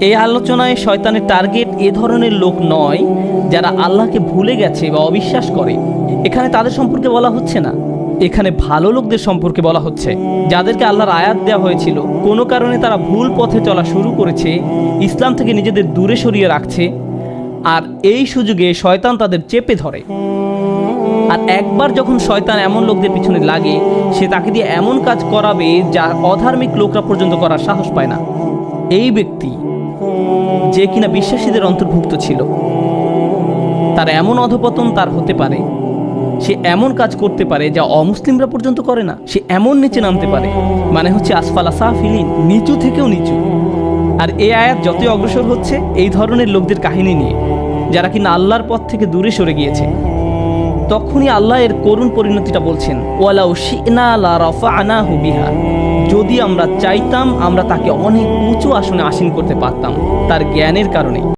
এই আলোচনায় শয়তানের টার্গেট এ ধরনের লোক নয় যারা আল্লাহকে ভুলে গেছে বা অবিশ্বাস করে। এখানে তাদের সম্পর্কে বলা হচ্ছে না। এখানে ভালো লোকদের সম্পর্কে বলা হচ্ছে। যাদেরকে আল্লাহর আয়াত দেওয়া হয়েছিল, কোনো কারণে তারা ভুল পথে চলা শুরু করেছে, ইসলাম থেকে নিজেদের দূরে সরিয়ে রাখছে, আর এই সুযোগে শয়তান তাদের চেপে ধরে। আর একবার যখন শয়তান এমন লোকদের পিছনে লাগে, সে তাকে দিয়ে এমন কাজ করাবে যা অধার্মিক লোকরা পর্যন্ত করার সাহস পায় না। এই ব্যক্তি যে কিনা বিশ্বাসীদের অন্তর্ভুক্ত ছিল। তার এমন অধপতন তার হতে পারে। সে এমন কাজ করতে পারে যা অমুসলিমরা পর্যন্ত করে না। সে এমন নিচে নামতে পারে মানে হচ্ছে আসফালা সাফিলিন নিচু থেকেও নিচু। আর এ আয়াত যতই অগ্রসর হচ্ছে, এই ধরনের লোকদের কাহিনী নিয়ে, যারা কিনা আল্লাহর পথ থেকে দূরে সরে গিয়েছে। তখনই আল্লাহ এর করুণ পরিণতিটা বলছেন, ওয়ালাউ শিনা লা রাফা'নাহু বিহা। যদি আমরা চাইতাম, আমরা তাকে অনেক উঁচু আসনে আসীন করতে পারতাম, তার জ্ঞানের কারণে।